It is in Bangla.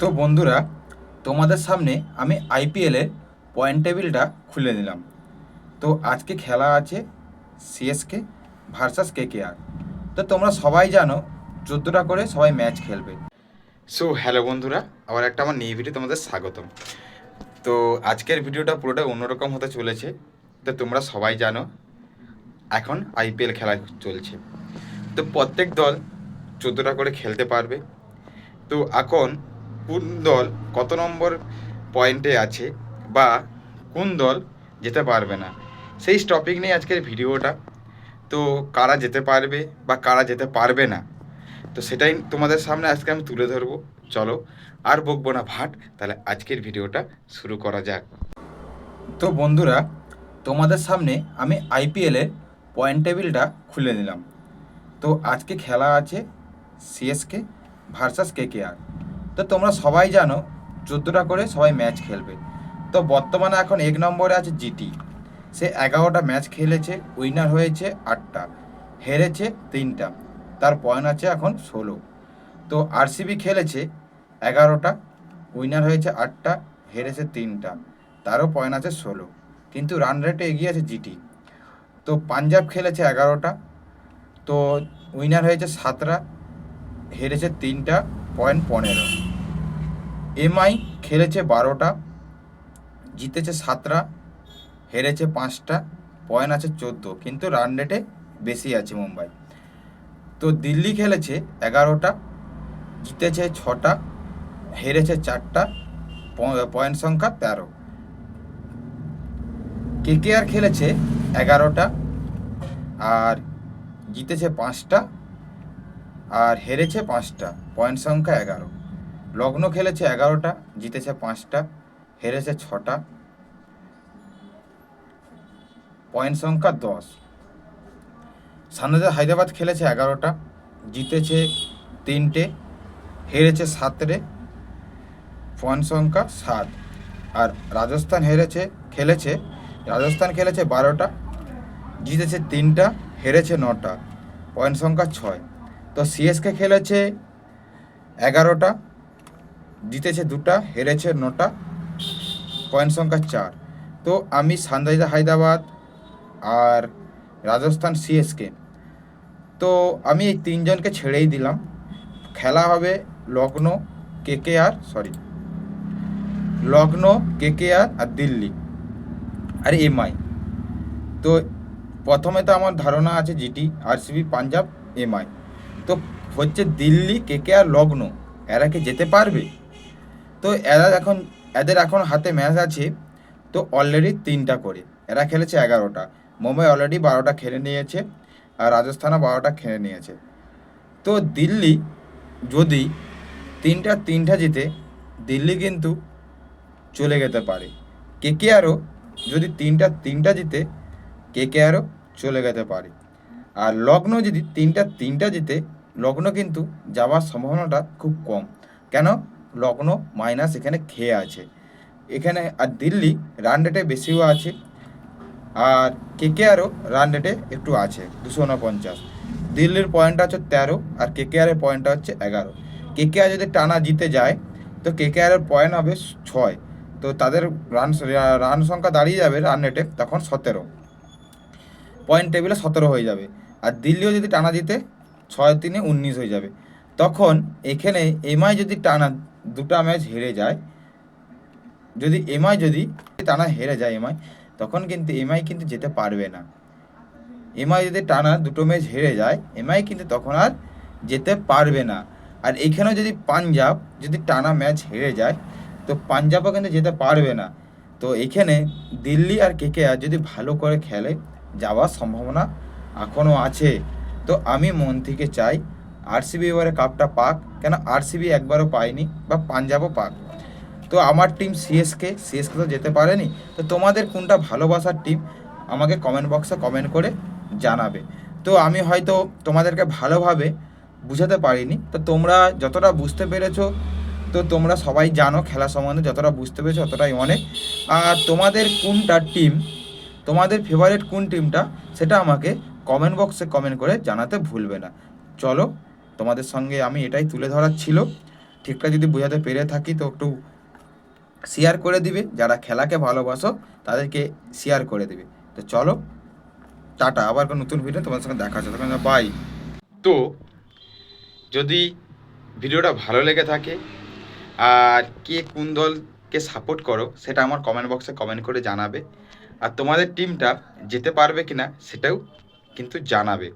তো বন্ধুরা, তোমাদের সামনে আমি আইপিএলের পয়েন্ট টেবিলটা খুলে নিলাম। তো আজকে খেলা আছে সিএসকে ভার্সাস কেকেআর তো তোমরা সবাই জানো চোদ্দোটা করে সবাই ম্যাচ খেলবে। সো হ্যালো বন্ধুরা, আবার একটা আমার নিয়ে ভিডিও তোমাদের স্বাগতম। তো আজকের ভিডিওটা পুরোটা অন্যরকম হতে চলেছে। তো তোমরা সবাই জানো, এখন আইপিএল খেলা চলছে। তো প্রত্যেক দল চোদ্দোটা করে খেলতে পারবে। তো এখন কোন দল কত নম্বর পয়েন্টে আছে বা কোন দল যেতে পারবে না? সেই টপিক নিয়ে আজকের ভিডিওটা। তো কারা যেতে পারবে বা কারা যেতে পারবে না? তো সেটাই তোমাদের সামনে আজকে আমি তুলে ধরবো। চলো, আর বকবো না ভাট। তাহলে আজকের ভিডিওটা শুরু করা যাক। তো বন্ধুরা, তোমাদের সামনে আমি আইপিএলের পয়েন্ট টেবিলটা খুলে নিলাম। তো আজকে খেলা আছে CSK versus K K KKR তো তোমরা সবাই জানো, চোদ্দোটা করে সবাই ম্যাচ খেলবে। তো বর্তমানে এখন এক নম্বরে আছে জিটি। সে এগারোটা ম্যাচ খেলেছে উইনার হয়েছে আটটা, হেরেছে তিনটা, তার পয়েন্ট আছে এখন ষোলো। তো আরসিবি খেলেছে এগারোটা উইনার হয়েছে আটটা, হেরেছে তিনটা, তারও পয়েন্ট আছে ষোলো। কিন্তু রান রেটে এগিয়ে আছে জিটি। তো পাঞ্জাব খেলেছে এগারোটা, তো উইনার হয়েছে সাতটা, হেরেছে তিনটা পয়েন্ট পনেরো। এমআই খেলেছে বারোটা, জিতেছে সাতটা, হেরেছে পাঁচটা, পয়েন্ট আছে চোদ্দ, কিন্তু রান রেটে বেশি আছে মুম্বাই। তো দিল্লি খেলেছে এগারোটা, জিতেছে ছটা, হেরেছে চারটা পয়েন্ট সংখ্যা তেরো। কেকেআর খেলেছে এগারোটা, আর জিতেছে পাঁচটা, আর হেরেছে পাঁচটা, পয়েন্ট সংখ্যা এগারো। লগ্ন খেলেছে এগারোটা, জিতেছে পাঁচটা, হেরেছে ছটা। পয়েন্ট সংখ্যা দশ। সানরাইজার হায়দ্রাবাদ খেলেছে এগারোটা, জিতেছে তিনটে, হেরেছে সাতরে পয়েন্ট সংখ্যা সাত। আর রাজস্থান হেরেছে, খেলেছে, রাজস্থান খেলেছে বারোটা, জিতেছে তিনটা, হেরেছে নটা। পয়েন্ট সংখ্যা ছয়। তো সিএসকে খেলেছে এগারোটা জিতেছে দুটা, হেরেছে নটা পয়েন্ট সংখ্যা চার। তো আমি সানরাইজার হায়দ্রাবাদ আর রাজস্থান সিএসকে। তো আমি এই তিনজনকে ছেড়েই দিলাম। খেলা হবে Lucknow, KKR sorry Lucknow, KKR আর দিল্লি আর এমআই। তো প্রথমে তো আমার ধারণা আছে জিটি, আরসিবি, পাঞ্জাব, এমআই। তো হচ্ছে দিল্লি, কেকেআর, লগ্ন, এরা কি যেতে পারবে? তো এরা এখন, এদের এখন হাতে ম্যাচ আছে, তো অলরেডি তিনটা করে। এরা খেলেছে এগারোটা। মুম্বাই অলরেডি বারোটা খেলে নিয়েছে, আর রাজস্থানও বারোটা খেলে নিয়েছে। তো দিল্লি যদি তিনটা তিনটা জিতে, দিল্লি কিন্তু চলে যেতে পারে। কে কে আরও যদি তিনটা তিনটা জিতে কে কে আরও চলে যেতে পারে। আর লগ্ন যদি তিনটা তিনটা জিতে লগ্ন কিন্তু যাওয়ার সম্ভাবনাটা খুব কম। কেন? লগ্ন মাইনাস এখানে খেয়ে আছে। এখানে আর দিল্লি রান রেটে বেশিও আছে আর কেকেআরও রান রেটে একটু আছে, দুশো উনপঞ্চাশ। দিল্লির পয়েন্ট হচ্ছে তেরো আর কেকেআরের পয়েন্টটা হচ্ছে এগারো। কেকেআর যদি টানা জিতে যায়, তো কেকেআরের পয়েন্ট হবে ছয়। তো তাদের রান রান সংখ্যা দাঁড়িয়ে যাবে রান রেটে তখন সতেরো। পয়েন্ট টেবিলে সতেরো হয়ে যাবে। আর দিল্লিও যদি টানা জিতে, ছয় তিনে উনিশ হয়ে যাবে। তখন এখানে এমআই যদি টানা দুটা ম্যাচ হেরে যায়। যদি এমআই যদি টানা হেরে যায় এমআই তখন কিন্তু এমআই কিন্তু যেতে পারবে না। এমআই যদি টানা দুটো ম্যাচ হেরে যায় এমআই কিন্তু তখন আর যেতে পারবে না। আর এখানেও যদি পাঞ্জাব যদি টানা ম্যাচ হেরে যায়, তো পাঞ্জাবও কিন্তু যেতে পারবে না। তো এখানে দিল্লি আর কেকেআর যদি ভালো করে খেলে, যাওয়ার সম্ভাবনা এখনও আছে। তো আমি মন থেকে চাই আরসিবি এবারে কাপটা পাক, কেন আরসিবি একবারও পায়নি বা পাঞ্জাবও পাক। তো আমার টিম সিএসকে সিএসকে তো যেতে পারেনি। তো তোমাদের কোনটা ভালোবাসার টিম আমাকে কমেন্ট বক্সে কমেন্ট করে জানাবে। তো আমি হয়তো তোমাদেরকে ভালোভাবে বুঝাতে পারিনি। তো তোমরা যতটা বুঝতে পেরেছ, তো তোমরা সবাই জানো খেলা সম্বন্ধে যতটা বুঝতে পেরেছ ততটাই অনেক। আর তোমাদের কোনটা টিম তোমাদের ফেভারিট কোন টিমটা সেটা আমাকে কমেন্ট বক্সে কমেন্ট করে জানাতে ভুলবে না। চলো তোমাদের সঙ্গে আমি এটাই তুলে ধরার ছিল। ঠিকঠাক যদি বোঝাতে পেরে থাকি তো একটু শেয়ার করে দিবে। যারা খেলাকে ভালোবাসো, তাদেরকে শেয়ার করে দিবে। তো চলো, টাটা। আবার নতুন ভিডিও তোমাদের সঙ্গে দেখা হচ্ছে। তখন বাই তো, যদি ভিডিওটা ভালো লেগে থাকে, আর কে কোন দলকে সাপোর্ট করো, সেটা আমার কমেন্ট বক্সে কমেন্ট করে জানাবে। আর তোমাদের টিমটা যেতে পারবে কিনা, সেটাও কিন্তু জানাবে।